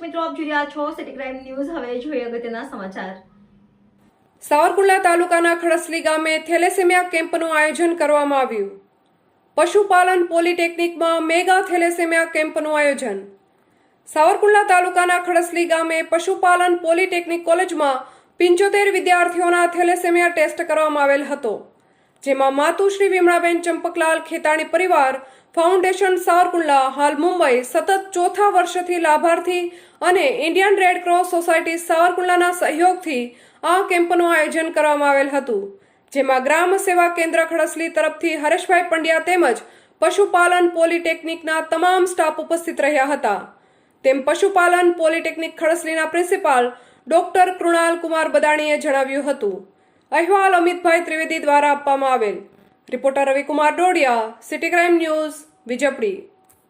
આપ જોઈ રહ્યા છો સિટી ક્રાઇમ ન્યૂઝ હવે જોઈએ અગત્યના સમાચાર. સાવરકુંડલા તાલુકાના ખડસલી ગામે થેલેસેમિયા કેમ્પનું આયોજન કરવામાં આવ્યું. પશુપાલન પોલિટેકનિકમાં મેગા થેલેસેમિયા કેમ્પનું આયોજન. સાવરકુંડલા તાલુકાના ખડસલી ગામે પશુપાલન પોલિટેકનિક કોલેજમાં પંચોતેર વિદ્યાર્થીઓના થેલેસેમિયા ટેસ્ટ કરવામાં આવેલ હતો. જેમાં માતુશ્રી વિમળાબેન ચંપકલાલ ખેતાણી પરિવાર, ફાઉન્ડેશન સાવરકુંડલા, હાલ મુંબઈ, સતત ચોથા વર્ષથી લાભાર્થી અને ઇન્ડિયન રેડ ક્રોસ સોસાયટી સાવરકુંડલાના સહયોગથી આ કેમ્પનું આયોજન કરવામાં આવેલ હતું, જેમાં ગ્રામ સેવા કેન્દ્ર ખડસલી તરફથી હરેશભાઈ પંડ્યા તેમજ પશુપાલન પોલિટેકનિકના તમામ સ્ટાફ ઉપસ્થિત રહ્યા હતા. તેમ પશુપાલન પોલિટેકનિક ખડસલીના પ્રિન્સિપાલ ડોક્ટર કૃણાલ કુમાર બદાણીએ જણાવ્યું હતું. અહેવાલ અમિતભાઈ ત્રિવેદી દ્વારા આપવામાં આવેલ. Reporter Ravikumar Dodiya city crime news Vijapadi